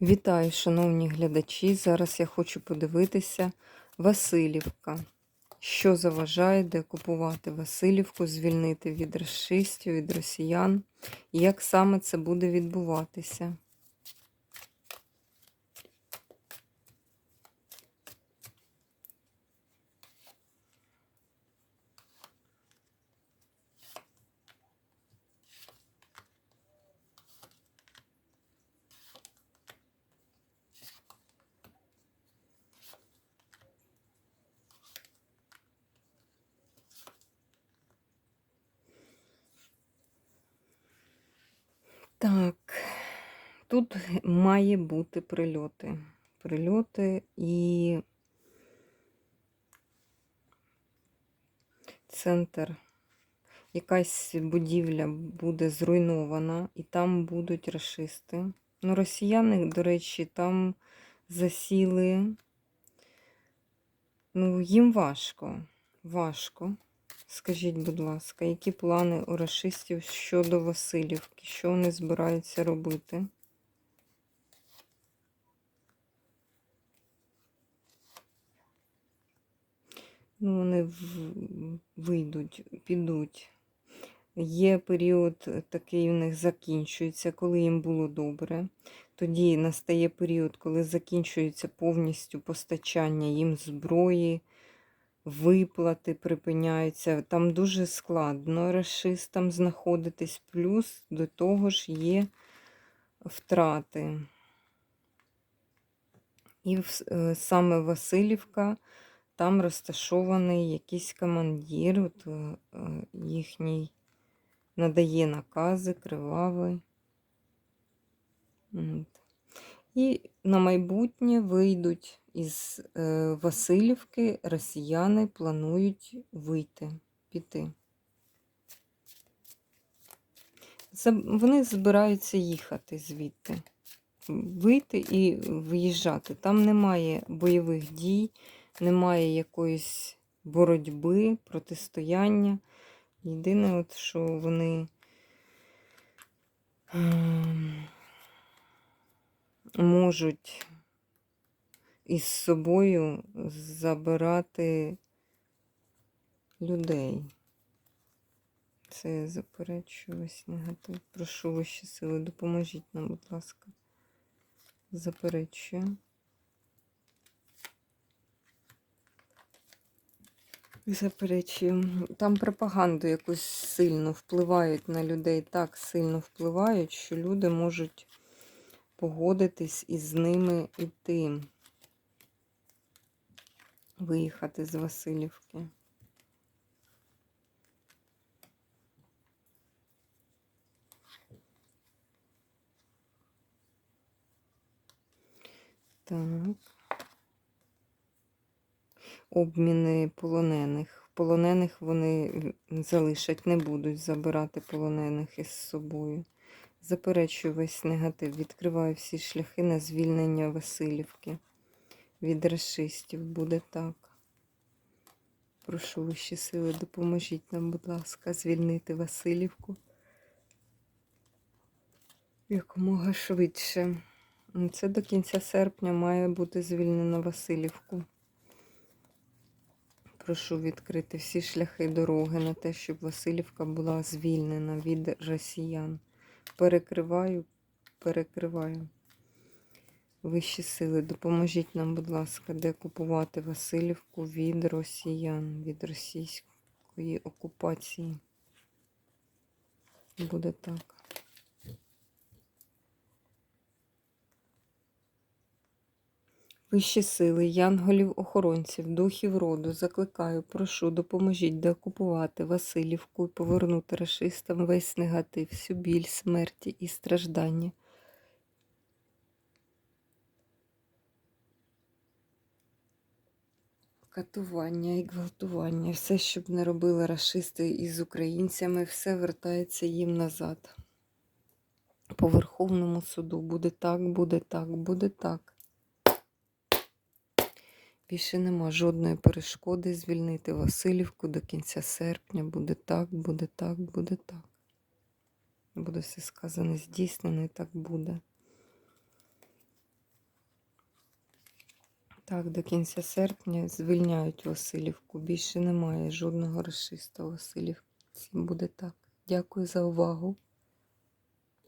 Вітаю, шановні глядачі. Зараз я хочу подивитися Васильівка. Що заважає де купувати Васильівку, звільнити від расистів, від росіян, і як саме це буде відбуватися. Так, тут має бути прильоти. Прильоти і центр, якась будівля буде зруйнована, і там будуть расисти. Ну, росіяни, до речі, там засіли. Ну, їм важко. Важко. Скажіть, будь ласка, які плани у расистів щодо Васильівки? Що вони збираються робити? Ну, вони вийдуть, підуть. Є період такий у них закінчується, коли їм було добре. Тоді настає період, коли закінчується повністю постачання їм зброї, виплати припиняються. Там дуже складно расистам знаходитись, плюс до того ж є втрати. І е, саме Васильівка, там розташований якийсь командир, от, е, е, їхній надає накази, кривавий. І на майбутнє вийдуть із е, Васильівки, росіяни планують вийти, піти. Вони збираються їхати звідти, вийти і виїжджати. Там немає бойових дій, немає якоїсь боротьби, протистояння. Єдине, от, що вони ем, можуть із собою забирати людей. Це я заперечую весь негатив. Прошу вищі сили, допоможіть нам, будь ласка. Заперечую. Заперечую. Там пропаганду якусь сильно впливають на людей, так сильно впливають, що люди можуть погодитись і з ними йти, виїхати з Васильівки. Так. Обміни полонених. Полонених вони залишать, не будуть забирати полонених із собою. Заперечую весь негатив. Відкриваю всі шляхи на звільнення Васильівки. Від расистів буде так. Прошу вищі сили, допоможіть нам, будь ласка, звільнити Васильівку якомога швидше. Це до кінця серпня має бути звільнено Васильівку. Прошу відкрити всі шляхи дороги на те, щоб Васильівка була звільнена від росіян. Перекриваю, перекриваю. Вищі сили, допоможіть нам, будь ласка, де купувати Васильівку від росіян, від російської окупації. Буде так. Вищі сили, янголів-охоронців, духів роду, закликаю, прошу, допоможіть деокупувати Васильівку і повернути расистам весь негатив, всю біль, смерті і страждання. Катування і гвалтування, все, щоб не робили расисти із українцями, все вертається їм назад. По Верховному суду буде так, буде так, буде так. Більше нема жодної перешкоди звільнити Васильівку до кінця серпня. Буде так, буде так, буде так. Буде все сказане, здійснено і так буде. Так, до кінця серпня звільняють Васильівку. Більше немає жодного расиста у Васильівці. Буде так. Дякую за увагу.